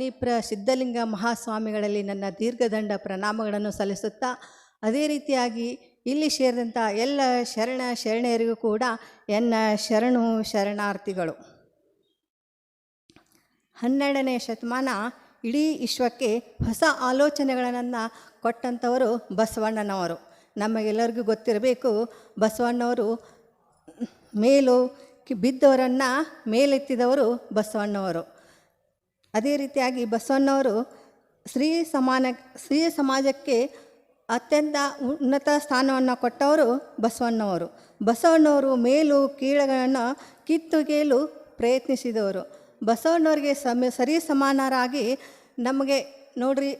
ಮಣಿಪ್ರ ಸಿದ್ಧಲಿಂಗ ಮಹಾಸ್ವಾಮಿಗಳಲ್ಲಿ ನನ್ನ ದೀರ್ಘದಂಡ ಪ್ರಣಾಮಗಳನ್ನು ಸಲ್ಲಿಸುತ್ತಾ, ಅದೇ ರೀತಿಯಾಗಿ ಇಲ್ಲಿ ಸೇರಿದಂಥ ಎಲ್ಲ ಶರಣ ಶರಣೆಯರಿಗೂ ಕೂಡ ಎನ್ನ ಶರಣು ಶರಣಾರ್ಥಿಗಳು. ಹನ್ನೆರಡನೇ ಶತಮಾನ ಇಡೀ ವಿಶ್ವಕ್ಕೆ ಹೊಸ ಆಲೋಚನೆಗಳನ್ನು ಕೊಟ್ಟಂಥವರು ಬಸವಣ್ಣನವರು. ನಮಗೆಲ್ಲರಿಗೂ ಗೊತ್ತಿರಬೇಕು, ಬಸವಣ್ಣವರು ಮೇಲು ಬಿದ್ದವರನ್ನು ಮೇಲೆತ್ತಿದವರು ಬಸವಣ್ಣವರು. ಅದೇ ರೀತಿಯಾಗಿ ಬಸವಣ್ಣವರು ಸ್ತ್ರೀ ಸಮಾನ, ಸ್ತ್ರೀ ಸಮಾಜಕ್ಕೆ ಅತ್ಯಂತ ಉನ್ನತ ಸ್ಥಾನವನ್ನು ಕೊಟ್ಟವರು ಬಸವಣ್ಣವರು. ಬಸವಣ್ಣವರು ಮೇಲು ಕೀಳುಗಳನ್ನು ಕಿತ್ತುಗೆಯಲು ಪ್ರಯತ್ನಿಸಿದವರು. ಬಸವಣ್ಣವರಿಗೆ ಸಮ, ಸರಿ ಸಮಾನರಾಗಿ ನಮಗೆ ನೋಡ್ರಿ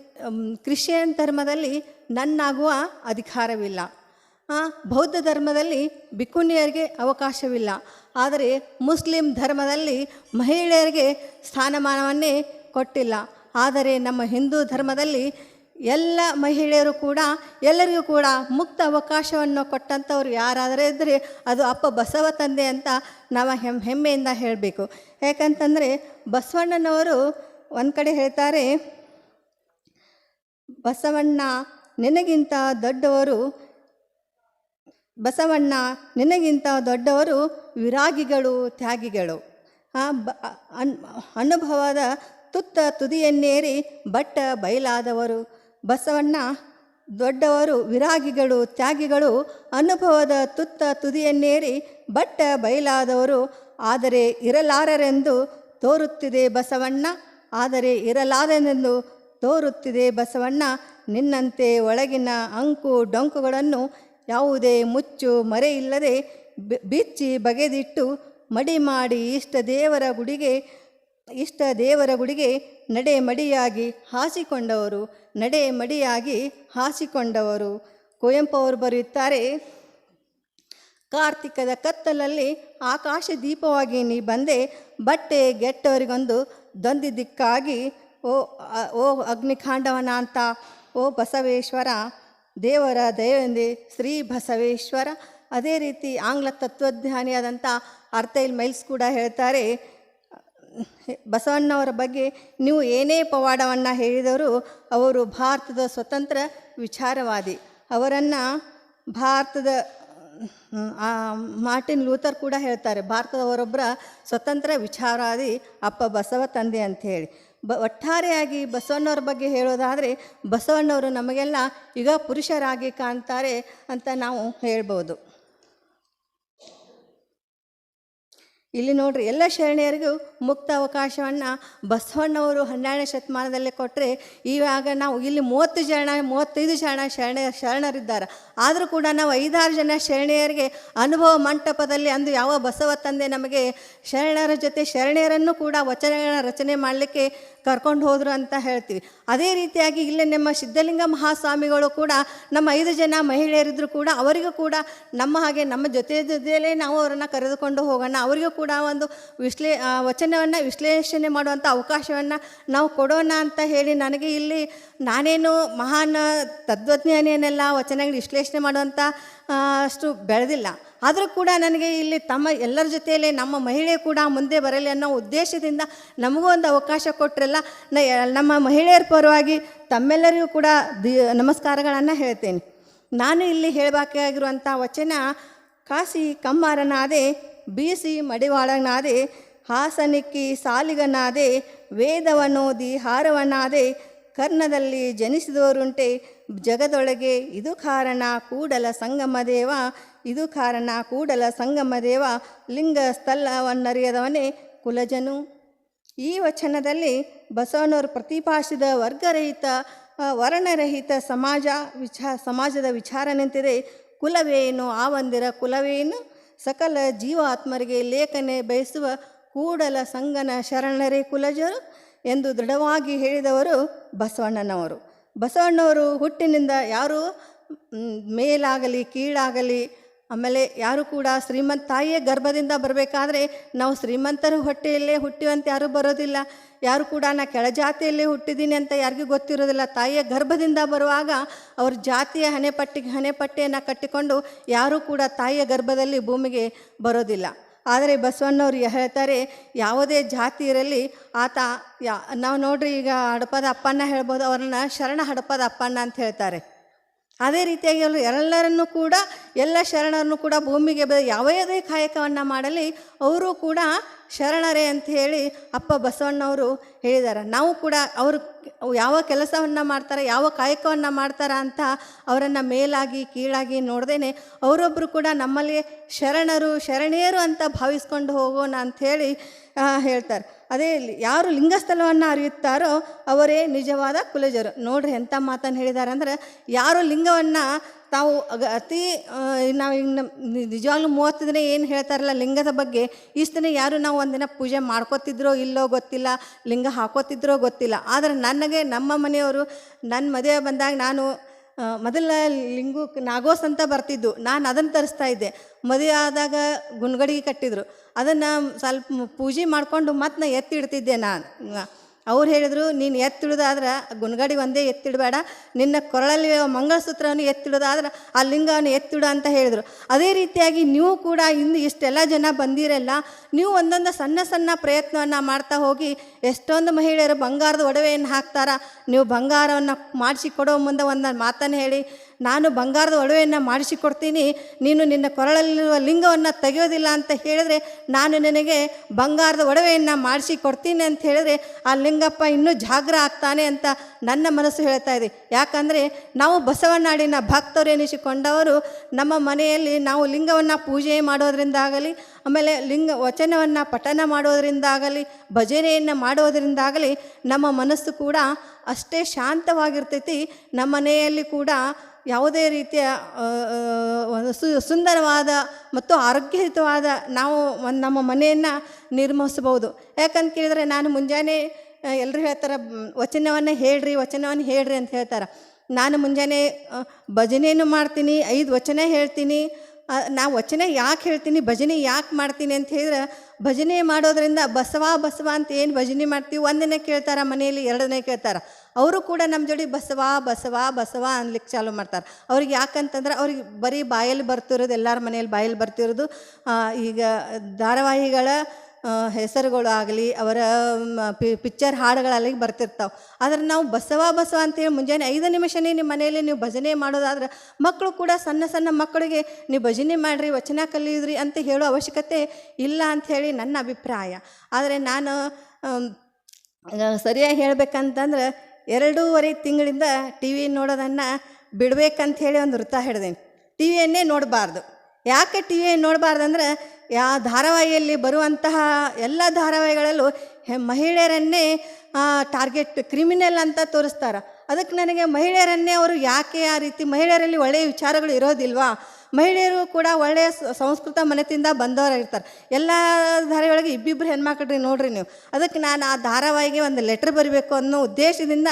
ಕ್ರಿಶ್ಚಿಯನ್ ಧರ್ಮದಲ್ಲಿ ನನ್ನಾಗುವ ಅಧಿಕಾರವಿಲ್ಲ. ಬೌದ್ಧ ಧರ್ಮದಲ್ಲಿ ಬಿಕುನಿಯರಿಗೆ ಅವಕಾಶವಿಲ್ಲ. ಆದರೆ ಮುಸ್ಲಿಂ ಧರ್ಮದಲ್ಲಿ ಮಹಿಳೆಯರಿಗೆ ಸ್ಥಾನಮಾನವನ್ನೇ ಕೊಟ್ಟಿಲ್ಲ. ಆದರೆ ನಮ್ಮ ಹಿಂದೂ ಧರ್ಮದಲ್ಲಿ ಎಲ್ಲ ಮಹಿಳೆಯರು ಕೂಡ, ಎಲ್ಲರಿಗೂ ಕೂಡ ಮುಕ್ತ ಅವಕಾಶವನ್ನು ಕೊಟ್ಟಂಥವ್ರು ಯಾರಾದರೂ ಇದ್ದರೆ ಅದು ಅಪ್ಪ ಬಸವ ತಂದೆ ಅಂತ ನಾವು ಹೆಮ್ ಹೆಮ್ಮೆಯಿಂದ ಹೇಳಬೇಕು. ಯಾಕಂತಂದರೆ ಬಸವಣ್ಣನವರು ಒಂದು ಕಡೆ ಹೇಳ್ತಾರೆ, ಬಸವಣ್ಣ, ನಿನಗಿಂತ ದೊಡ್ಡವರು ಬಸವಣ್ಣ ನಿನಗಿಂತ ದೊಡ್ಡವರು ವಿರಾಗಿಗಳು, ತ್ಯಾಗಿಗಳು. ಅನುಭವದ ತುತ್ತ ತುದಿಯನ್ನೇರಿ ಬಟ್ಟ ಬಯಲಾದವರು. ಬಸವಣ್ಣ ದೊಡ್ಡವರು ವಿರಾಗಿಗಳು, ತ್ಯಾಗಿಗಳು, ಅನುಭವದ ತುತ್ತ ತುದಿಯನ್ನೇರಿ ಬಟ್ಟ ಬಯಲಾದವರು. ಆದರೆ ಇರಲಾರರೆಂದು ತೋರುತ್ತಿದೆ ಬಸವಣ್ಣ, ಆದರೆ ಇರಲಾರನೆಂದು ತೋರುತ್ತಿದೆ ಬಸವಣ್ಣ. ನಿನ್ನಂತೆ ಒಳಗಿನ ಅಂಕು ಡೊಂಕುಗಳನ್ನು ಯಾವುದೇ ಮುಚ್ಚು ಮರೆಯಿಲ್ಲದೆ ಬಿಚ್ಚಿ ಬಗೆದಿಟ್ಟು ಮಡಿ ಮಾಡಿ ಇಷ್ಟ ದೇವರ ಗುಡಿಗೆ, ಇಷ್ಟ ದೇವರ ಗುಡಿಗೆ ನಡೆ ಮಡಿಯಾಗಿ ಹಾಸಿಕೊಂಡವರು, ನಡೆ ಮಡಿಯಾಗಿ ಹಾಸಿಕೊಂಡವರು. ಕುವೆಂಪು ಅವರು ಬರೆಯುತ್ತಾರೆ, ಕಾರ್ತಿಕದ ಕತ್ತಲಲ್ಲಿ ಆಕಾಶ ದೀಪವಾಗಿ ನೀ ಬಂದೆ, ಬಟ್ಟೆ ಗೆಟ್ಟವರಿಗೊಂದು ದೊಂದಿದ್ದಕ್ಕಾಗಿ ಓ, ಅ- ಓ ಅಗ್ನಿಕಾಂಡವನ ಅಂತ ಓ ಬಸವೇಶ್ವರ ದೇವರ ದಯವೆಂದೆ ಶ್ರೀ ಬಸವೇಶ್ವರ. ಅದೇ ರೀತಿ ಆಂಗ್ಲ ತತ್ವಜ್ಞಾನಿಯಾದಂಥ ಅರ್ಥೈಲ್ ಮೈಲ್ಸ್ ಕೂಡ ಹೇಳ್ತಾರೆ, ಬಸವಣ್ಣವರ ಬಗ್ಗೆ ನೀವು ಏನೇ ಪವಾಡವನ್ನು ಹೇಳಿದರೂ ಅವರು ಭಾರತದ ಸ್ವತಂತ್ರ ವಿಚಾರವಾದಿ. ಅವರನ್ನು ಭಾರತದ ಮಾರ್ಟಿನ್ ಲೂಥರ್ ಕೂಡ ಹೇಳ್ತಾರೆ ಭಾರತದವರೊಬ್ಬರ ಸ್ವತಂತ್ರ ವಿಚಾರವಾದಿ ಅಪ್ಪ ಬಸವ ತಂದೆ ಅಂತ ಹೇಳಿ. ಬ ಒಟ್ಟಾರೆಯಾಗಿ ಬಸವಣ್ಣವ್ರ ಬಗ್ಗೆ ಹೇಳೋದಾದರೆ ಬಸವಣ್ಣವರು ನಮಗೆಲ್ಲ ಈಗ ಪುರುಷರಾಗಿ ಕಾಣ್ತಾರೆ ಅಂತ ನಾವು ಹೇಳ್ಬೋದು. ಇಲ್ಲಿ ನೋಡ್ರಿ, ಎಲ್ಲ ಶರಣೆಯರಿಗೂ ಮುಕ್ತ ಅವಕಾಶವನ್ನು ಬಸವಣ್ಣವರು ಹನ್ನೆರಡನೇ ಶತಮಾನದಲ್ಲೇ ಕೊಟ್ಟರೆ ಇವಾಗ ನಾವು ಇಲ್ಲಿ ಮೂವತ್ತು ಜನ, ಮೂವತ್ತೈದು ಜನ ಶರಣ ಶರಣರಿದ್ದಾರೆ. ಆದರೂ ಕೂಡ ನಾವು ಐದಾರು ಜನ ಶರಣೆಯರಿಗೆ ಅನುಭವ ಮಂಟಪದಲ್ಲಿ ಅಂದು ಯಾವ ಬಸವ ತಂದೆ ನಮಗೆ ಶರಣರ ಜೊತೆ ಶರಣೆಯರನ್ನು ಕೂಡ ವಚನಗಳ ರಚನೆ ಮಾಡಲಿಕ್ಕೆ ಕರ್ಕೊಂಡು ಹೋದರು ಅಂತ ಹೇಳ್ತೀವಿ. ಅದೇ ರೀತಿಯಾಗಿ ಇಲ್ಲಿ ನಮ್ಮ ಸಿದ್ಧಲಿಂಗ ಮಹಾಸ್ವಾಮಿಗಳು ಕೂಡ, ನಮ್ಮ ಐದು ಜನ ಮಹಿಳೆಯರಿದ್ದರೂ ಕೂಡ, ಅವರಿಗೂ ಕೂಡ ನಮ್ಮ ಹಾಗೆ ನಮ್ಮ ಜೊತೆ ಜೊತೆಯಲ್ಲೇ ನಾವು ಅವರನ್ನು ಕರೆದುಕೊಂಡು ಹೋಗೋಣ. ಅವರಿಗೂ ಕೂಡ ಒಂದು ವಿಶ್ಲೇ ವಚನವನ್ನು ವಿಶ್ಲೇಷಣೆ ಮಾಡುವಂಥ ಅವಕಾಶವನ್ನು ನಾವು ಕೊಡೋಣ ಅಂತ ಹೇಳಿ ನನಗೆ ಇಲ್ಲಿ ನಾನೇನು ಮಹಾನ್ ತತ್ವಜ್ಞಾನಿಯನ್ನೆಲ್ಲ ವಚನಗಳು ವಿಶ್ಲೇಷಣೆ ಮಾಡುವಂಥ ಅಷ್ಟು ಬೆಳೆದಿಲ್ಲ. ಆದರೂ ಕೂಡ ನನಗೆ ಇಲ್ಲಿ ತಮ್ಮ ಎಲ್ಲರ ಜೊತೆಯಲ್ಲೇ ನಮ್ಮ ಮಹಿಳೆ ಕೂಡ ಮುಂದೆ ಬರಲಿ ಅನ್ನೋ ಉದ್ದೇಶದಿಂದ ನಮಗೂ ಒಂದು ಅವಕಾಶ ಕೊಟ್ಟರೆಲ್ಲ ನಮ್ಮ ಮಹಿಳೆಯರ ಪರವಾಗಿ ತಮ್ಮೆಲ್ಲರಿಗೂ ಕೂಡ ದಿ ನಮಸ್ಕಾರಗಳನ್ನು ಹೇಳ್ತೇನೆ. ನಾನು ಇಲ್ಲಿ ಹೇಳಬೇಕಾಗಿರುವಂಥ ವಚನ ಕಾಸಿ ಕಮ್ಮಾರನಾದೆ ಬೀಸಿ ಮಡಿವಾಳನಾದೆ, ಹಾಸನಿಕ್ಕಿ ಸಾಲಿಗನಾದೆ, ವೇದವನೋದಿ ಹಾರವನಾದೆ, ಕರ್ಣದಲ್ಲಿ ಜನಿಸಿದವರುಂಟೆ, ಜಗದೊಳಗೆ ಇದು ಕಾರಣ, ಕೂಡಲ ಸಂಗಮ ದೇವ ಇದು ಕಾರಣ ಕೂಡಲ ಸಂಗಮ ದೇವ ಲಿಂಗ ಸ್ಥಳವನ್ನರಿಯದವನೇ ಕುಲಜನು. ಈ ವಚನದಲ್ಲಿ ಬಸವನವರು ಪ್ರತಿಪಾದಿಸಿದ ವರ್ಗರಹಿತ ವರ್ಣರಹಿತ ಸಮಾಜ ವಿಚಾ, ಸಮಾಜದ ವಿಚಾರ ನಿಂತಿದೆ ಕುಲವೇನು ಆವಂದಿರ ಕುಲವೇನು ಸಕಲ ಜೀವಾತ್ಮರಿಗೆ ಲೇಖನೆ ಬಯಸುವ ಕೂಡಲ ಸಂಗನ ಶರಣರೇ ಕುಲಜರು ಎಂದು ದೃಢವಾಗಿ ಹೇಳಿದವರು ಬಸವಣ್ಣನವರು. ಬಸವಣ್ಣವರು ಹುಟ್ಟಿನಿಂದ ಯಾರು ಮೇಲಾಗಲಿ, ಕೀಳಾಗಲಿ ಆಮೇಲೆ ಯಾರು ಕೂಡ ಶ್ರೀಮಂತ ತಾಯಿಯ ಗರ್ಭದಿಂದ ಬರಬೇಕಾದ್ರೆ ನಾವು ಶ್ರೀಮಂತರ ಹೊಟ್ಟೆಯಲ್ಲೇ ಹುಟ್ಟಿವಂತ ಯಾರೂ ಬರೋದಿಲ್ಲ. ಯಾರು ಕೂಡ ನಾ ಕೆಳಜಾತಿಯಲ್ಲೇ ಹುಟ್ಟಿದ್ದೀನಿ ಅಂತ ಯಾರಿಗೂ ಗೊತ್ತಿರೋದಿಲ್ಲ. ತಾಯಿಯ ಗರ್ಭದಿಂದ ಬರುವಾಗ ಅವ್ರ ಜಾತಿಯ ಹಣೆಪಟ್ಟಿಗೆ ಹಣೆಪಟ್ಟಿಯನ್ನು ಕಟ್ಟಿಕೊಂಡು ಯಾರೂ ಕೂಡ ತಾಯಿಯ ಗರ್ಭದಲ್ಲಿ ಭೂಮಿಗೆ ಬರೋದಿಲ್ಲ. ಆದರೆ ಬಸವಣ್ಣವ್ರು ಹೇಳ್ತಾರೆ, ಯಾವುದೇ ಜಾತಿ ಇರಲಿ, ಆತ ಯಾ, ನಾವು ನೋಡ್ರಿ ಈಗ ಹಡಪದ ಅಪ್ಪಣ್ಣ ಹೇಳ್ಬೋದು, ಅವ್ರನ್ನ ಶರಣ ಹಡಪದ ಅಪ್ಪಣ್ಣ ಅಂತ ಹೇಳ್ತಾರೆ. ಅದೇ ರೀತಿಯಾಗಿ ಅವರು ಎಲ್ಲರನ್ನೂ ಕೂಡ, ಎಲ್ಲ ಶರಣರನ್ನು ಕೂಡ ಭೂಮಿಗೆ ಬ, ಯಾವುದೇ ಕಾಯಕವನ್ನು ಮಾಡಲಿ, ಅವರು ಕೂಡ ಶರಣರೇ ಅಂತ ಹೇಳಿ ಅಪ್ಪ ಬಸವಣ್ಣವರು ಹೇಳಿದ್ದಾರೆ ನಾವು ಕೂಡ ಅವರು ಯಾವ ಕೆಲಸವನ್ನು ಮಾಡ್ತಾರೆ, ಯಾವ ಕಾಯಕವನ್ನು ಮಾಡ್ತಾರ ಅಂತ ಅವರನ್ನು ಮೇಲಾಗಿ, ಕೀಳಾಗಿ ನೋಡ್ದೇನೆ ಅವರೊಬ್ಬರು ಕೂಡ ನಮ್ಮಲ್ಲಿ ಶರಣರು ಶರಣೆಯರು ಅಂತ ಭಾವಿಸ್ಕೊಂಡು ಹೋಗೋಣ ಅಂಥೇಳಿ ಹೇಳ್ತಾರೆ. ಅದೇ ಯಾರು ಲಿಂಗಸ್ಥಲವನ್ನು ಅರಿಯುತ್ತಾರೋ ಅವರೇ ನಿಜವಾದ ಕುಲಜರು. ನೋಡ್ರಿ ಎಂಥ ಮಾತನ್ನು ಹೇಳಿದ್ದಾರೆ ಅಂದರೆ, ಯಾರು ಲಿಂಗವನ್ನು ತಾವು ಅತಿ ನಾವು ನಮ್ ನಿಜವಾಗ್ಲೂ ಮೂವತ್ತು ದಿನ ಏನು ಹೇಳ್ತಾರಲ್ಲ ಲಿಂಗದ ಬಗ್ಗೆ, ಇಷ್ಟು ದಿನ ಯಾರು ನಾವು ಒಂದಿನ ಪೂಜೆ ಮಾಡ್ಕೋತಿದ್ರೋ ಇಲ್ಲೋ ಗೊತ್ತಿಲ್ಲ, ಲಿಂಗ ಹಾಕೋತಿದ್ರೋ ಗೊತ್ತಿಲ್ಲ. ಆದರೆ ನನಗೆ ನಮ್ಮ ಮನೆಯವರು ನನ್ನ ಮದುವೆ ಬಂದಾಗ ನಾನು ಮೊದಲ ಲಿಂಗು ನಾಗೋಸ್ ಅಂತ ಬರ್ತಿದ್ದು. ನಾನು ಅದನ್ನು ತರಿಸ್ತಾ ಇದ್ದೆ. ಮದುವೆ ಆದಾಗ ಗುನ್ಗಡಿಗೆ ಕಟ್ಟಿದ್ರು. ಅದನ್ನು ಸ್ವಲ್ಪ ಪೂಜೆ ಮಾಡಿಕೊಂಡು ಮತ್ತೆ ನಾ ಎತ್ತಿಡ್ತಿದ್ದೆ ನಾನು. ಅವ್ರು ಹೇಳಿದರು, ನೀನು ಎತ್ತಿಡೋದಾದ್ರೆ ಗುಣಗಡಿ ಒಂದೇ ಎತ್ತಿಡಬೇಡ, ನಿನ್ನ ಕೊರಳಲ್ಲಿ ಮಂಗಳಸೂತ್ರವನ್ನು ಎತ್ತಿಡೋದಾದ್ರೆ ಆ ಲಿಂಗವನ್ನು ಎತ್ತಿಡು ಅಂತ ಹೇಳಿದರು. ಅದೇ ರೀತಿಯಾಗಿ ನೀವು ಕೂಡ ಇಂದು ಇಷ್ಟೆಲ್ಲ ಜನ ಬಂದಿರಲ್ಲ, ನೀವು ಒಂದೊಂದು ಸಣ್ಣ ಸಣ್ಣ ಪ್ರಯತ್ನವನ್ನು ಮಾಡ್ತಾ ಹೋಗಿ ಎಷ್ಟೊಂದು ಮಹಿಳೆಯರು ಬಂಗಾರದ ಒಡವೆಯನ್ನು ಹಾಕ್ತಾರ, ನೀವು ಬಂಗಾರವನ್ನು ಮಾಡಿಸಿ ಕೊಡೋ ಮುಂದೆ ಒಂದೊಂದು ಮಾತನ್ನು ಹೇಳಿ ನಾನು ಬಂಗಾರದ ಒಡವೆಯನ್ನು ಮಾಡಿಸಿಕೊಡ್ತೀನಿ, ನೀನು ನಿನ್ನ ಕೊರಳಲ್ಲಿರುವ ಲಿಂಗವನ್ನು ತೆಗೆಯೋದಿಲ್ಲ ಅಂತ ಹೇಳಿದ್ರೆ ನಾನು ನಿನಗೆ ಬಂಗಾರದ ಒಡವೆಯನ್ನು ಮಾಡಿಸಿಕೊಡ್ತೀನಿ ಅಂತ ಹೇಳಿದ್ರೆ ಆ ಲಿಂಗಪ್ಪ ಇನ್ನೂ ಜಾಗ್ರ ಆಗ್ತಾನೆ ಅಂತ ನನ್ನ ಮನಸ್ಸು ಹೇಳ್ತಾ ಇದೆ. ಯಾಕಂದರೆ ನಾವು ಬಸವನಾಡಿನ ಭಕ್ತರು ಎನಿಸಿಕೊಂಡವರು, ನಮ್ಮ ಮನೆಯಲ್ಲಿ ನಾವು ಲಿಂಗವನ್ನು ಪೂಜೆ ಮಾಡೋದ್ರಿಂದಾಗಲಿ ಆಮೇಲೆ ಲಿಂಗ ವಚನವನ್ನು ಪಠನ ಮಾಡೋದರಿಂದಾಗಲಿ ಭಜನೆಯನ್ನು ಮಾಡೋದರಿಂದಾಗಲಿ ನಮ್ಮ ಮನಸ್ಸು ಕೂಡ ಅಷ್ಟೇ ಶಾಂತವಾಗಿರ್ತೈತಿ. ನಮ್ಮ ಮನೆಯಲ್ಲಿ ಕೂಡ ಯಾವುದೇ ರೀತಿಯ ಸು, ಸುಂದರವಾದ ಮತ್ತು ಆರೋಗ್ಯಯುತವಾದ ನಾವು ನಮ್ಮ ಮನೆಯನ್ನು ನಿರ್ಮಿಸ್ಬೋದು ಯಾಕಂತ ಕೇಳಿದರೆ ನಾನು ಮುಂಜಾನೆ ಎಲ್ಲರೂ ಹೇಳ್ತಾರೆ, ವಚನವನ್ನು ಹೇಳ್ರಿ ವಚನವನ್ನು ಹೇಳ್ರಿ ಅಂತ ಹೇಳ್ತಾರೆ. ನಾನು ಮುಂಜಾನೆ ಭಜನೆಯನ್ನು ಮಾಡ್ತೀನಿ, ಐದು ವಚನ ಹೇಳ್ತೀನಿ. ನಾವು ವಚನ ಯಾಕೆ ಹೇಳ್ತೀನಿ, ಭಜನೆ ಯಾಕೆ ಮಾಡ್ತೀನಿ ಅಂತ ಹೇಳಿದ್ರೆ, ಭಜನೆ ಮಾಡೋದ್ರಿಂದ ಬಸವ ಬಸವ ಅಂತ ಏನು ಭಜನೆ ಮಾಡ್ತೀವಿ ಒಂದನೇ ಕೇಳ್ತಾರೆ ಮನೆಯಲ್ಲಿ ಎರಡನೇ ಕೇಳ್ತಾರೆ. ಅವರು ಕೂಡ ನಮ್ಮ ಜೋಡಿ ಬಸವ ಬಸವ ಬಸವ ಅನ್ಲಿಕ್ಕೆ ಚಾಲು ಮಾಡ್ತಾರೆ. ಅವ್ರಿಗೆ ಯಾಕಂತಂದ್ರೆ ಅವ್ರಿಗೆ ಬರೀ ಬಾಯಲ್ಲಿ ಬರ್ತಿರೋದು, ಎಲ್ಲರ ಮನೆಯಲ್ಲಿ ಬಾಯಲ್ಲಿ ಬರ್ತಿರೋದು ಈಗ ಧಾರಾವಾಹಿಗಳ ಹೆಸರುಗಳು ಆಗಲಿ, ಅವರ ಪಿ, ಪಿಕ್ಚರ್ ಹಾಡುಗಳಲ್ಲಿ ಬರ್ತಿರ್ತಾವೆ. ಆದರೆ ನಾವು ಬಸವ ಬಸವ ಅಂತೇಳಿ ಮುಂಜಾನೆ ಐದು ನಿಮಿಷನೇ ನಿಮ್ಮ ಮನೆಯಲ್ಲಿ ನೀವು ಭಜನೆ ಮಾಡೋದಾದ್ರೆ ಮಕ್ಕಳು ಕೂಡ ಸಣ್ಣ ಸಣ್ಣ ಮಕ್ಕಳಿಗೆ ನೀವು ಭಜನೆ ಮಾಡಿರಿ, ವಚನ ಕಲಿಯಿದ್ರಿ ಅಂತ ಹೇಳೋ ಅವಶ್ಯಕತೆ ಇಲ್ಲ ಅಂಥೇಳಿ ನನ್ನ ಅಭಿಪ್ರಾಯ. ಆದರೆ ನಾನು ಸರಿಯಾಗಿ ಹೇಳ್ಬೇಕಂತಂದ್ರೆ ಎರಡೂವರೆ ತಿಂಗಳಿಂದ ಟಿ ವಿ ನೋಡೋದನ್ನು ಬಿಡ್ಬೇಕಂತ ಹೇಳಿ ಒಂದು ವೃತ್ತ ಹಿಡ್ದೇನೆ. ಟಿ ವಿಯನ್ನೇ ನೋಡಬಾರ್ದು. ಯಾಕೆ ಟಿ ವಿ ನೋಡಬಾರ್ದು ಅಂದ್ರೆ ಯಾ ಧಾರಾವಾಹಿಯಲ್ಲಿ ಬರುವಂತಹ ಎಲ್ಲ ಧಾರಾವಾಹಿಗಳಲ್ಲೂ ಹೆ- ಮಹಿಳೆಯರನ್ನೇ ಟಾರ್ಗೆಟ್ ಕ್ರಿಮಿನಲ್ ಅಂತ ತೋರಿಸ್ತಾರೆ. ಅದಕ್ಕೆ ನನಗೆ ಮಹಿಳೆಯರನ್ನೇ ಅವರು ಯಾಕೆ ಆ ರೀತಿ ಮಹಿಳೆಯರಲ್ಲಿ ಒಳ್ಳೆಯ ವಿಚಾರಗಳು ಇರೋದಿಲ್ವಾ? ಮಹಿಳೆಯರು ಕೂಡ ಒಳ್ಳೆಯ ಸಂಸ್ಕೃತ ಮನೆತಿಂದ ಇರ್ತಾರೆ. ಎಲ್ಲ ಧಾರಾವಾಹಿಗಳಿಗೆ ಇಬ್ಬಿಬ್ಬರು ಹೆಣ್ಮಕ್ಳ್ರಿ ನೋಡ್ರಿ ನೀವು. ಅದಕ್ಕೆ ನಾನು ಆ ಧಾರಾವಾಹಿಗೆ ಒಂದು ಲೆಟ್ರ್ ಬರಿಬೇಕು ಅನ್ನೋ ಉದ್ದೇಶದಿಂದ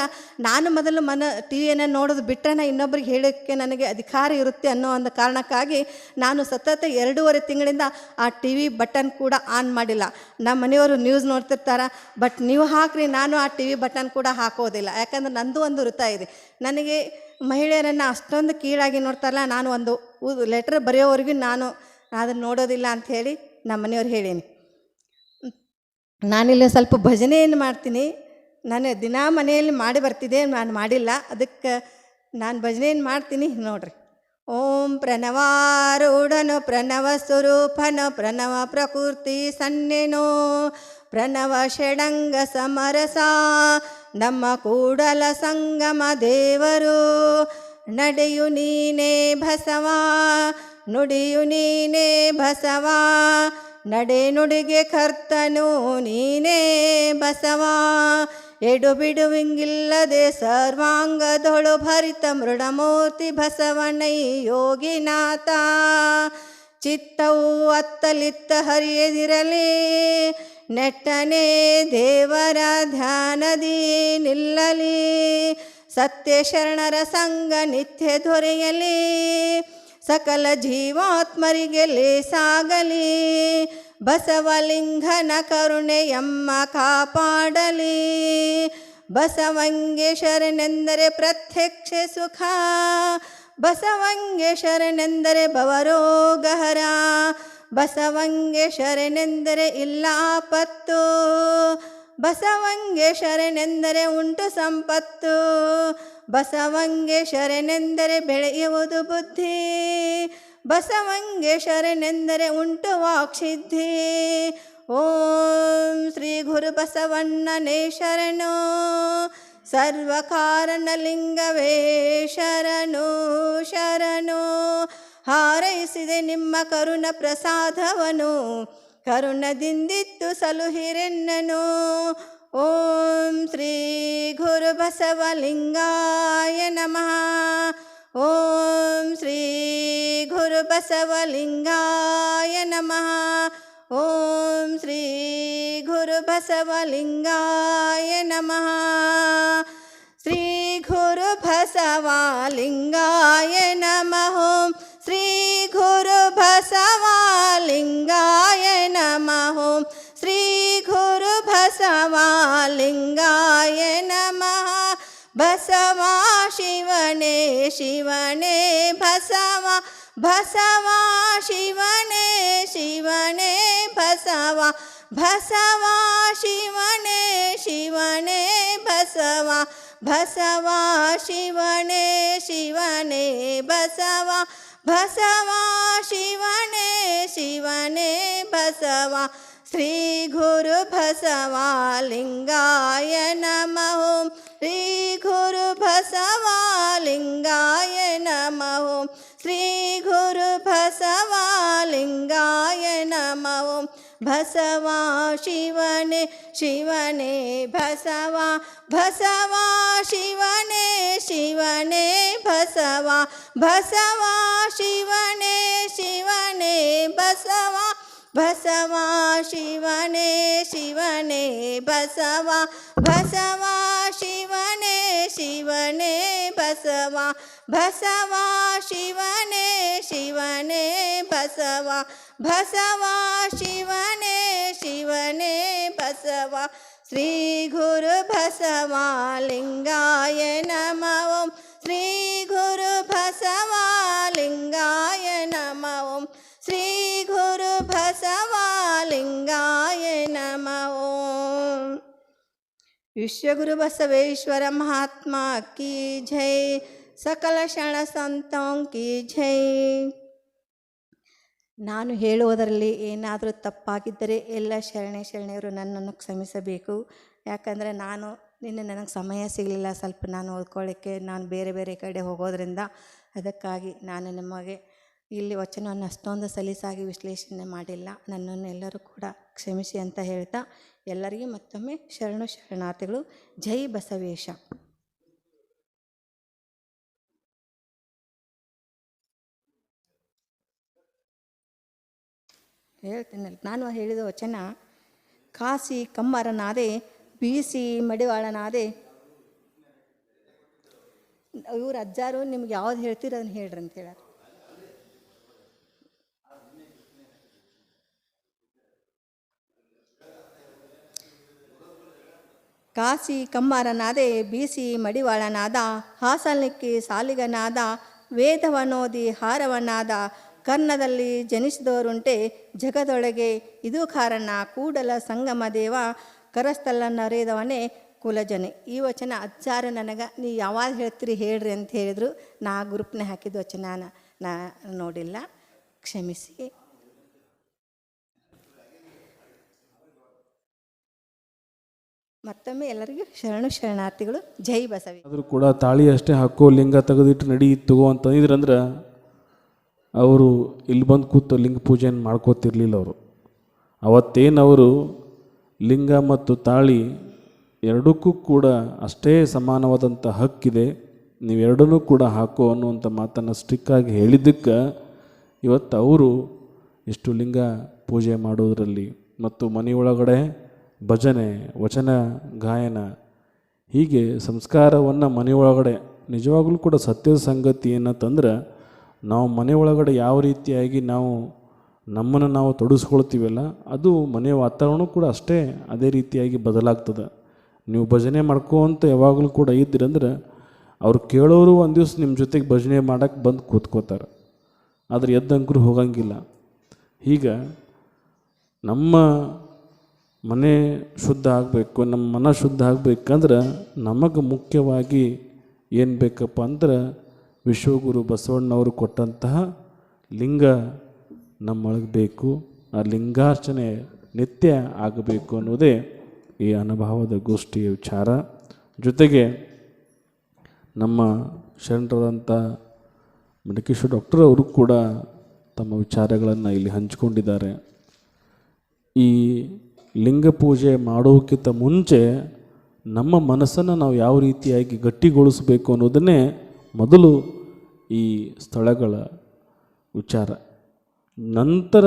ನಾನು ಮೊದಲು ಮನ, ಟಿ ವಿಯನ್ನು ನೋಡೋದು ಬಿಟ್ಟರೆ ನಾ ಇನ್ನೊಬ್ರಿಗೆ ಹೇಳೋಕ್ಕೆ ನನಗೆ ಅಧಿಕಾರ ಇರುತ್ತೆ ಅನ್ನೋ ಒಂದು ಕಾರಣಕ್ಕಾಗಿ ನಾನು ಸತತ ಎರಡೂವರೆ ತಿಂಗಳಿಂದ ಆ ಟಿ ವಿ ಬಟನ್ ಕೂಡ ಆನ್ ಮಾಡಿಲ್ಲ. ನಮ್ಮ ಮನೆಯವರು ನ್ಯೂಸ್ ನೋಡ್ತಿರ್ತಾರೆ, ಬಟ್ ನೀವು ಹಾಕ್ರಿ, ನಾನು ಆ ಟಿ ವಿ ಬಟನ್ ಕೂಡ ಹಾಕೋದಿಲ್ಲ. ಯಾಕಂದ್ರೆ ನಂದು ಒಂದು ವೃತ್ತ ಇದೆ. ನನಗೆ ಮಹಿಳೆಯರನ್ನು ಅಷ್ಟೊಂದು ಕೀಳಾಗಿ ನೋಡ್ತಾರಲ್ಲ, ನಾನು ಒಂದು ಲೆಟ್ರ್ ಬರೆಯೋವರೆಗೂ ನಾನು ಅದನ್ನು ನೋಡೋದಿಲ್ಲ ಅಂಥೇಳಿ ನಮ್ಮ ಮನೆಯವ್ರು ಹೇಳೀನಿ. ನಾನಿಲ್ಲಿ ಸ್ವಲ್ಪ ಭಜನೆಯನ್ನು ಮಾಡ್ತೀನಿ. ನಾನು ದಿನಾ ಮನೆಯಲ್ಲಿ ಮಾಡಿ ಬರ್ತಿದ್ದೆ ನಾನು ಮಾಡಿಲ್ಲ. ಅದಕ್ಕೆ ನಾನು ಭಜನೆಯನ್ನು ಮಾಡ್ತೀನಿ, ನೋಡ್ರಿ. ಓಂ ಪ್ರಣವಾರೂಢನು, ಪ್ರಣವ ಸ್ವರೂಪನು, ಪ್ರಣವ ಪ್ರಕೃತಿ ಸನ್ನೆನೋ, ಪ್ರಣವ ಷಡಂಗ ಸಮರಸ ನಮ್ಮ ಕೂಡಲ ಸಂಗಮ ದೇವರು, ನಡೆಯು ನೀನೇ ಬಸವ, ನುಡಿಯು ನೀನೇ ಬಸವ, ನಡೆ ನುಡಿಗೆ ಕರ್ತನು ನೀನೇ ಬಸವ. ಎಡು ಬಿಡುವಿಂಗಿಲ್ಲದೆ ಸರ್ವಾಂಗದೊಳು ಭರಿತ ಮೃಡಮೂರ್ತಿ ಬಸವನೈ ಯೋಗಿನಾಥ. ಚಿತ್ತವು ಅತ್ತಲಿತ್ತ ಹರಿಯದಿರಲಿ ನೆಟ್ಟನೆ ದೇವರ ಧ್ಯಾನದಿ ನಿಲ್ಲಲಿ ಸತ್ಯ ಶರಣರ ಸಂಗ ನಿತ್ಯ ದೊರೆಯಲಿ, ಸಕಲ ಜೀವಾತ್ಮರಿಗೆ ಲೇಸಾಗಲಿ, ಬಸವಲಿಂಗನ ಕರುಣೆಯಮ್ಮ ಕಾಪಾಡಲಿ. ಬಸವಂಗೆ ಶರಣೆಂದರೆ ಪ್ರತ್ಯಕ್ಷ ಸುಖ ಬಸವಂಗೆ ಶರಣೆಂದರೆ ಭವರೋಗಹರ ಬಸವಂಗೆ ಶರಣೆಂದರೆ ಇಲ್ಲ ಆಪತ್ತು ಬಸವಂಗೆ ಶರಣೆಂದರೆ ಉಂಟು ಸಂಪತ್ತು. ಬಸವಂಗೆ ಶರಣೆಂದರೆ ಬೆಳೆಯುವುದು ಬುದ್ಧಿ. ಬಸವಂಗೆ ಶರಣೆಂದರೆ ಉಂಟು ವಾಕ್ಸಿದ್ಧಿ. ಓಂ ಶ್ರೀ ಗುರು ಬಸವಣ್ಣನೇ ಶರಣು. ಸರ್ವಕಾರಣಲಿಂಗವೇ ಶರಣು ಶರಣು. ಹಾರೈಸಿದೆ ನಿಮ್ಮ ಕರುಣ ಪ್ರಸಾದವನು. ಕರುಣದಿಂದಿತ್ತು ಸಲುಹಿರೆನ್ನನು. ಓಂ ಶ್ರೀ ಗುರು ಬಸವಲಿಂಗಾಯ ನಮಃ. ಓಂ ಶ್ರೀ ಗುರು ಬಸವಲಿಂಗಾಯ ನಮಃ. ಓಂ ಶ್ರೀ ಗುರು ಬಸವಲಿಂಗಾಯ ನಮಃ. ಶ್ರೀ ಗುರು ಬಸವಲಿಂಗಾಯ ನಮಃ. ಶ್ರೀ ಗುರು ಬಸವಲಿಂಗಾಯ ನಮಃ ಶ್ರೀ ಗುರು ಬಸವಲಿಂಗಾಯ ನಮಃ ಬಸವ ಶಿವನೇ ಶಿವನೇ ಬಸವ ಬಸವ ಶಿವನೇ ಶಿವನೇ ಬಸವ ಬಸವ ಶಿವನೇ ಶಿವನೇ ಬಸವ ಬಸವ ಶಿವನೇ ಶಿವನೇ ಬಸವ ಬಸವ ಶಿವನೇ ಶಿವನೇ ಬಸವ ಶ್ರೀ ಗುರು ಬಸವ ಲಿಂಗಾಯ ನಮಃ ಓಂ ಶ್ರೀ ಗುರು ಬಸವ ಲಿಂಗಾಯ ನಮಃ ಓಂ ಶ್ರೀ ಗುರು ಬಸವ ಲಿಂಗಾಯ ನಮಃ ಓಂ ಬಸವ ಶಿವನೇ ಶಿವನೇ ಬಸವ ಬಸವ ಶಿವನೇ ಶಿವನೇ ಬಸವ ಬಸವ ಶಿವನೇ ಶಿವನೇ ಬಸವ ಬಸವ ಶಿವನೇ ಶಿವನೇ ಬಸವ ಬಸವ ಶಿವನೇ ಶಿವನೇ ಬಸವ ಬಸವ ಶಿವನೇ ಶಿವನೇ ಬಸವ ಬಸವ ಶಿವನೇ ಶಿವನೇ ಬಸವ ಶ್ರೀ ಗುರು ಬಸವ ಲಿಂಗಾಯ ನಮಃ ಓಂ ಶ್ರೀ ಗುರು ಬಸವ ಲಿಂಗಾಯ ನಮಃ ಓಂ ಶ್ರೀ ಗುರು ಬಸವ ಲಿಂಗಾಯ ನಮಃ ಓಂ ವಿಶ್ವಗುರು ಬಸವೇಶ್ವರ ಮಹಾತ್ಮ ಕಿ ಜೈ ಸಕಲ ಶರಣ ಸಂತೋಂ ಕಿ ಜೈ ನಾನು ಹೇಳುವುದರಲ್ಲಿ ಏನಾದರೂ ತಪ್ಪಾಗಿದ್ದರೆ ಎಲ್ಲ ಶರಣೆ ಶರಣೆಯರು ನನ್ನನ್ನು ಕ್ಷಮಿಸಬೇಕು. ಯಾಕಂದರೆ ನಾನು, ನಿನ್ನೆ ನನಗೆ ಸಮಯ ಸಿಗಲಿಲ್ಲ. ಸ್ವಲ್ಪ ನಾನು ಓದ್ಕೊಳ್ಳಿಕ್ಕೆ, ನಾನು ಬೇರೆ ಬೇರೆ ಕಡೆ ಹೋಗೋದ್ರಿಂದ ಅದಕ್ಕಾಗಿ ನಾನು ನಿಮಗೆ ಇಲ್ಲಿ ವಚನವನ್ನು ಅಷ್ಟೊಂದು ಸಲೀಸಾಗಿ ವಿಶ್ಲೇಷಣೆ ಮಾಡಿಲ್ಲ. ನನ್ನನ್ನು ಎಲ್ಲರೂ ಕೂಡ ಕ್ಷಮಿಸಿ ಅಂತ ಹೇಳ್ತಾ ಎಲ್ಲರಿಗೂ ಮತ್ತೊಮ್ಮೆ ಶರಣು ಶರಣಾರ್ಥಿಗಳು. ಜೈ ಬಸವೇಶ. ಹೇಳ್ತೀನಲ್ಲ ನಾನು ಹೇಳಿದ ವಚನ, ಕಾಸಿ ಕಮ್ಮರನಾದೆ ಬೀಸಿ ಮಡಿವಾಳನಾದೆ. ಇವ್ರು ಅಜ್ಜಾರು ನಿಮ್ಗೆ ಯಾವ್ದು ಹೇಳ್ತೀರ ಅದನ್ನ ಹೇಳ್ರಿ ಅಂತ ಹೇಳಾರ ಕಾಸಿ ಕಮ್ಮಾರನಾದೆ ಬೀಸಿ ಮಡಿವಾಳನಾದ, ಹಾಸನಕ್ಕೆ ಸಾಲಿಗನಾದ, ವೇದವನೋದಿ ಹಾರವನಾದ ಕರ್ಣದಲ್ಲಿ ಜನಿಸಿದವರುಂಟೆ ಜಗದೊಳಗೆ ಇದು ಕಾರಣ ಕೂಡಲ ಸಂಗಮ ದೇವ ಕರಸ್ಥಲ ನರೇದವನೇ ಕುಲಜನೆ. ಈ ವಚನ ಅಜ್ಜಾರು ನನಗೆ ನೀ ಯಾವಾಗ ಹೇಳ್ತೀರಿ ಹೇಳ್ರಿ ಅಂತ ಹೇಳಿದ್ರು. ನಾ ಗ್ರೂಪ್ನ ಹಾಕಿದ ವಚನ ನಾ ನೋಡಿಲ್ಲ. ಕ್ಷಮಿಸಿ. ಮತ್ತೊಮ್ಮೆ ಎಲ್ಲರಿಗೂ ಶರಣು ಶರಣಾರ್ಥಿಗಳು. ಜೈ ಬಸವಿ ಆದರೂ ಕೂಡ ತಾಳಿ ಅಷ್ಟೇ ಹಾಕೋ ಲಿಂಗ ತೆಗೆದಿಟ್ಟು ನಡಿ, ತಗೋ ಅಂತಂದಿದ್ರಂದ್ರೆ ಅವರು ಇಲ್ಲಿ ಬಂದು ಕೂತು ಲಿಂಗ ಪೂಜೆಯನ್ನು ಮಾಡ್ಕೋತಿರ್ಲಿಲ್ಲ ಅವರು. ಅವತ್ತೇನು ಅವರು ಲಿಂಗ ಮತ್ತು ತಾಳಿ ಎರಡಕ್ಕೂ ಕೂಡ ಅಷ್ಟೇ ಸಮಾನವಾದಂಥ ಹಕ್ಕಿದೆ. ನೀವೆರಡನ್ನೂ ಕೂಡ ಹಾಕು ಅನ್ನುವಂಥ ಮಾತನ್ನು ಸ್ಟ್ರಿಕ್ಕಾಗಿ ಹೇಳಿದ್ದಕ್ಕೆ ಇವತ್ತು ಅವರು ಇಷ್ಟು ಲಿಂಗ ಪೂಜೆ ಮಾಡೋದರಲ್ಲಿ ಮತ್ತು ಮನೆಯೊಳಗಡೆ ಭಜನೆ, ವಚನ, ಗಾಯನ ಹೀಗೆ ಸಂಸ್ಕಾರವನ್ನು ಮನೆಯೊಳಗಡೆ ನಿಜವಾಗಲೂ ಕೂಡ ಸತ್ಯದ ಸಂಗತಿ ಏನಂತಂದ್ರೆ ನಾವು ಮನೆ ಒಳಗಡೆ ಯಾವ ರೀತಿಯಾಗಿ ನಾವು ನಮ್ಮನ್ನು ನಾವು ತೊಡಸ್ಕೊಳ್ತೀವಲ್ಲ, ಅದು ಮನೆಯ ವಾತಾವರಣ ಕೂಡ ಅಷ್ಟೇ ಅದೇ ರೀತಿಯಾಗಿ ಬದಲಾಗ್ತದೆ. ನೀವು ಭಜನೆ ಮಾಡ್ಕೋಂತ ಯಾವಾಗಲೂ ಕೂಡ ಇದ್ದಿರಂದ್ರೆ ಅವ್ರು ಕೇಳೋರು ಒಂದು ದಿವ್ಸ ನಿಮ್ಮ ಜೊತೆಗೆ ಭಜನೆ ಮಾಡೋಕ್ಕೆ ಬಂದು ಕೂತ್ಕೋತಾರೆ. ಆದರೆ ಎದ್ದಂಕರು ಹೋಗಂಗಿಲ್ಲ. ಈಗ ನಮ್ಮ ಮನೆ ಶುದ್ಧ ಆಗಬೇಕು, ನಮ್ಮ ಮನ ಶುದ್ಧ ಆಗಬೇಕಂದ್ರೆ ನಮಗೆ ಮುಖ್ಯವಾಗಿ ಏನು ಬೇಕಪ್ಪ ಅಂದ್ರೆ ವಿಶ್ವಗುರು ಬಸವಣ್ಣವರು ಕೊಟ್ಟಂತಹ ಲಿಂಗ ನಮ್ಮೊಳಗೆ ಬೇಕು. ಆ ಲಿಂಗಾರ್ಚನೆ ನಿತ್ಯ ಆಗಬೇಕು ಅನ್ನೋದೇ ಈ ಅನುಭವದ ಗೋಷ್ಠಿಯ ವಿಚಾರ. ಜೊತೆಗೆ ನಮ್ಮ ಶರಣರಾದಂಥ ಮಡಕೇಶ್ವರ ಡಾಕ್ಟರ್ ಅವರು ಕೂಡ ತಮ್ಮ ವಿಚಾರಗಳನ್ನು ಇಲ್ಲಿ ಹಂಚಿಕೊಂಡಿದ್ದಾರೆ. ಈ ಲಿಂಗ ಪೂಜೆ ಮಾಡೋಕ್ಕಿಂತ ಮುಂಚೆ ನಮ್ಮ ಮನಸ್ಸನ್ನು ನಾವು ಯಾವ ರೀತಿಯಾಗಿ ಗಟ್ಟಿಗೊಳಿಸಬೇಕು ಅನ್ನೋದನ್ನೇ ಮೊದಲು ಈ ಸ್ಥಳಗಳ ವಿಚಾರ. ನಂತರ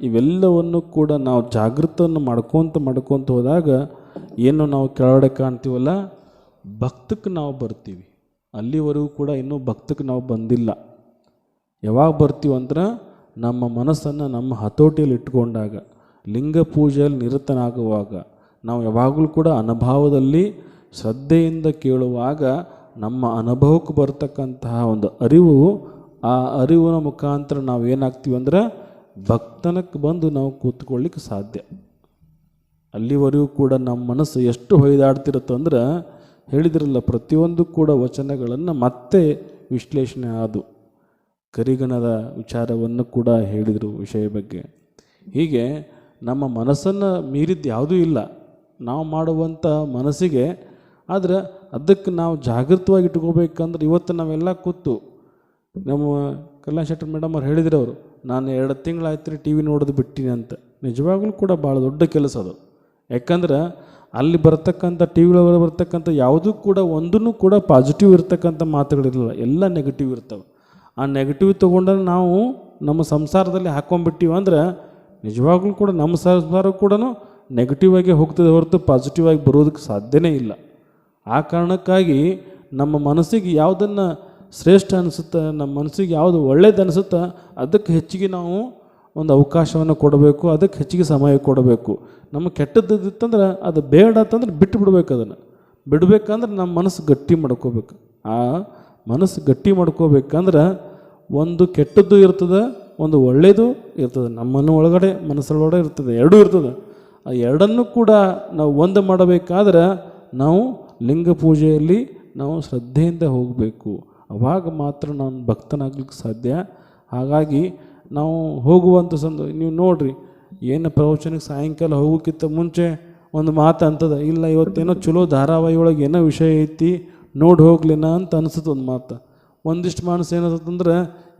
ಇವೆಲ್ಲವನ್ನು ಕೂಡ ನಾವು ಜಾಗೃತವನ್ನು ಮಾಡ್ಕೊತ ಮಾಡ್ಕೊತ ಹೋದಾಗ ಏನು ನಾವು ಕೆಳಗಡೆ ಕಾಣ್ತೀವಲ್ಲ? ಭಕ್ತಕ್ಕೆ ನಾವು ಬರ್ತೀವಿ. ಅಲ್ಲಿವರೆಗೂ ಕೂಡ ಇನ್ನೂ ಭಕ್ತಕ್ಕೆ ನಾವು ಬಂದಿಲ್ಲ. ಯಾವಾಗ ಬರ್ತೀವಿ ಅಂದ್ರೆ ನಮ್ಮ ಮನಸ್ಸನ್ನು ನಮ್ಮ ಹತೋಟಿಯಲ್ಲಿ ಇಟ್ಕೊಂಡಾಗ ಲಿಂಗ ಪೂಜೆಯಲ್ಲಿ ನಿರತನಾಗುವಾಗ, ನಾವು ಯಾವಾಗಲೂ ಕೂಡ ಅನುಭವದಲ್ಲಿ ಶ್ರದ್ಧೆಯಿಂದ ಕೇಳುವಾಗ ನಮ್ಮ ಅನುಭವಕ್ಕೆ ಬರ್ತಕ್ಕಂತಹ ಒಂದು ಅರಿವು, ಆ ಅರಿವಿನ ಮುಖಾಂತರ ನಾವು ಏನಾಗ್ತೀವಿ ಅಂದ್ರೆ ಭಕ್ತನಕ್ಕೆ ಬಂದು ನಾವು ಕೂತ್ಕೊಳ್ಳಿಕ್ಕೆ ಸಾಧ್ಯ. ಅಲ್ಲಿವರೆಗೂ ಕೂಡ ನಮ್ಮ ಮನಸ್ಸು ಎಷ್ಟು ಹೊಯ್ದಾಡ್ತಿರುತ್ತಂದ್ರೆ ಹೇಳಿದ್ರಲ್ಲ, ಪ್ರತಿಯೊಂದು ಕೂಡ ವಚನಗಳನ್ನು ಮತ್ತೆ ವಿಶ್ಲೇಷಣೆ ಆದು. ಕರಿಗಣದ ವಿಚಾರವನ್ನು ಕೂಡ ಹೇಳಿದರು ವಿಷಯ ಬಗ್ಗೆ. ಹೀಗೆ ನಮ್ಮ ಮನಸ್ಸನ್ನು ಮೀರಿದ್ದು ಯಾವುದೂ ಇಲ್ಲ. ನಾವು ಮಾಡುವಂಥ ಮನಸ್ಸಿಗೆ ಆದರೆ ಅದಕ್ಕೆ ನಾವು ಜಾಗೃತವಾಗಿ ಇಟ್ಕೋಬೇಕಂದ್ರೆ ಇವತ್ತು ನಾವೆಲ್ಲ ಕೂತು ನಮ್ಮ ಕಲ್ಯಾಣ್ ಶೆಟ್ಟರ್ ಮೇಡಮ್ ಅವ್ರು ಹೇಳಿದ್ರು ಅವರು, ನಾನು ಎರಡು ತಿಂಗಳಾಯ್ತು ರೀ ಟಿ ವಿ ನೋಡೋದು ಬಿಟ್ಟಿನಿ ಅಂತ. ನಿಜವಾಗ್ಲೂ ಕೂಡ ಭಾಳ ದೊಡ್ಡ ಕೆಲಸ ಅದು. ಯಾಕಂದ್ರೆ ಅಲ್ಲಿ ಬರ್ತಕ್ಕಂಥ ಟಿ ಒಳಗೆ ಬರ್ತಕ್ಕಂಥ ಯಾವುದೂ ಕೂಡ ಒಂದೂ ಕೂಡ ಪಾಸಿಟಿವ್ ಇರ್ತಕ್ಕಂಥ ಮಾತುಗಳಿರಲಿಲ್ಲ. ಎಲ್ಲ ನೆಗೆಟಿವ್ ಇರ್ತವೆ. ಆ ನೆಗೆಟಿವ್ ತೊಗೊಂಡ್ರೆ ನಾವು ನಮ್ಮ ಸಂಸಾರದಲ್ಲಿ ಹಾಕ್ಕೊಂಡ್ಬಿಟ್ಟಿವಿ ಅಂದ್ರೆ ನಿಜವಾಗ್ಲೂ ಕೂಡ ನಮ್ಮ ಸಂಸಾರ ಕೂಡ ನೆಗೆಟಿವ್ ಆಗಿ ಹೋಗ್ತದೆ ಹೊರತು ಪಾಸಿಟಿವ್ ಆಗಿ ಬರೋದಕ್ಕೆ ಸಾಧ್ಯನೇ ಇಲ್ಲ. ಆ ಕಾರಣಕ್ಕಾಗಿ ನಮ್ಮ ಮನಸ್ಸಿಗೆ ಯಾವುದನ್ನು ಶ್ರೇಷ್ಠ ಅನಿಸುತ್ತೆ, ನಮ್ಮ ಮನಸ್ಸಿಗೆ ಯಾವುದು ಒಳ್ಳೇದು ಅನಿಸುತ್ತೆ, ಅದಕ್ಕೆ ಹೆಚ್ಚಿಗೆ ನಾವು ಒಂದು ಅವಕಾಶವನ್ನು ಕೊಡಬೇಕು, ಅದಕ್ಕೆ ಹೆಚ್ಚಿಗೆ ಸಮಯ ಕೊಡಬೇಕು. ನಮ್ಮ ಕೆಟ್ಟದ್ದಿತ್ತಂದ್ರೆ ಅದು ಬೇಡ ಅಂತಂದ್ರೆ ಬಿಟ್ಟು ಬಿಡ್ಬೇಕು ಅದನ್ನು. ಬಿಡಬೇಕಂದ್ರೆ ನಮ್ಮ ಮನಸ್ಸು ಗಟ್ಟಿ ಮಾಡ್ಕೋಬೇಕು. ಆ ಮನಸ್ಸು ಗಟ್ಟಿ ಮಾಡ್ಕೋಬೇಕಂದ್ರೆ ಒಂದು ಕೆಟ್ಟದ್ದು ಇರ್ತದೆ, ಒಂದು ಒಳ್ಳೆಯದು ಇರ್ತದೆ. ನಮ್ಮನ್ನು ಒಳಗಡೆ, ಮನಸ್ಸೊಳಗಡೆ ಇರ್ತದೆ. ಎರಡೂ ಇರ್ತದೆ. ಆ ಎರಡನ್ನು ಕೂಡ ನಾವು ಒಂದು ಮಾಡಬೇಕಾದ್ರೆ ನಾವು ಲಿಂಗ ಪೂಜೆಯಲ್ಲಿ ನಾವು ಶ್ರದ್ಧೆಯಿಂದ ಹೋಗಬೇಕು. ಅವಾಗ ಮಾತ್ರ ನಾನು ಭಕ್ತನಾಗ್ಲಿಕ್ಕೆ ಸಾಧ್ಯ. ಹಾಗಾಗಿ ನಾವು ಹೋಗುವಂಥ ಸಂದ, ನೀವು ನೋಡ್ರಿ, ಏನು ಪ್ರವಚನಕ್ಕೆ ಸಾಯಂಕಾಲ ಹೋಗೋಕ್ಕಿಂತ ಮುಂಚೆ ಒಂದು ಮಾತು ಅಂತದ ಇಲ್ಲ ಇವತ್ತೇನೋ ಚಲೋ ಧಾರಾವಾಹಿ ಒಳಗೆ ಏನೋ ವಿಷಯ ಐತಿ, ನೋಡಿ ಹೋಗ್ಲಿನ ಅಂತ ಅನಿಸುತ್ತೆ ಒಂದು ಮಾತು. ಒಂದಿಷ್ಟು ಮನಸ್ಸು ಏನಿಸುತ್ತಂದ್ರೆ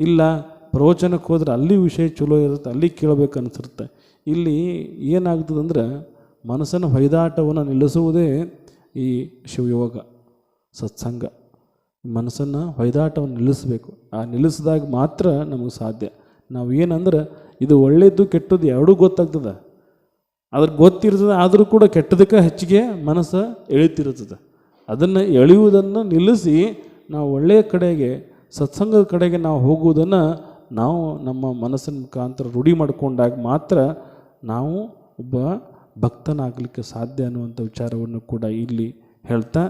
ಇಲ್ಲ ಪ್ರವಚನಕ್ಕೆ ಹೋದ್ರೆ ಅಲ್ಲಿ ವಿಷಯ ಚಲೋ ಇರುತ್ತೆ, ಅಲ್ಲಿ ಕೇಳಬೇಕು ಅನಿಸಿರುತ್ತೆ. ಇಲ್ಲಿ ಏನಾಗ್ತದಂದ್ರೆ ಮನಸ್ಸನ್ನು ಹೊಯ್ದಾಟವನ್ನು ನಿಲ್ಲಿಸುವುದೇ ಈ ಶಿವಯೋಗ, ಸತ್ಸಂಗ ಮನಸ್ಸನ್ನು ಹೊಯ್ದಾಟವನ್ನು ನಿಲ್ಲಿಸಬೇಕು. ಆ ನಿಲ್ಲಿಸಿದಾಗ ಮಾತ್ರ ನಮಗೆ ಸಾಧ್ಯ. ನಾವು ಏನಂದ್ರೆ, ಇದು ಒಳ್ಳೆಯದು ಕೆಟ್ಟದ್ದು ಎರಡೂ ಗೊತ್ತಾಗ್ತದೆ. ಅದ್ರ ಗೊತ್ತಿರ್ತದೆ, ಆದರೂ ಕೂಡ ಕೆಟ್ಟದಕ್ಕೆ ಹೆಚ್ಚಿಗೆ ಮನಸ್ಸು ಎಳಿತಿರ್ತದೆ. ಅದನ್ನು ಎಳೆಯುವುದನ್ನು ನಿಲ್ಲಿಸಿ ನಾವು ಒಳ್ಳೆಯ ಕಡೆಗೆ, ಸತ್ಸಂಗದ ಕಡೆಗೆ ನಾವು ಹೋಗುವುದನ್ನು ನಾವು ನಮ್ಮ ಮನಸ್ಸಿನ ಮುಖಾಂತರ ರೂಢಿ ಮಾಡಿಕೊಂಡಾಗ ಮಾತ್ರ ನಾವು ಒಬ್ಬ ಭಕ್ತನಾಗಲಿಕ್ಕೆ ಸಾಧ್ಯ ಅನ್ನುವಂಥ ವಿಚಾರವನ್ನು ಕೂಡ ಇಲ್ಲಿ ಹೇಳ್ತಾ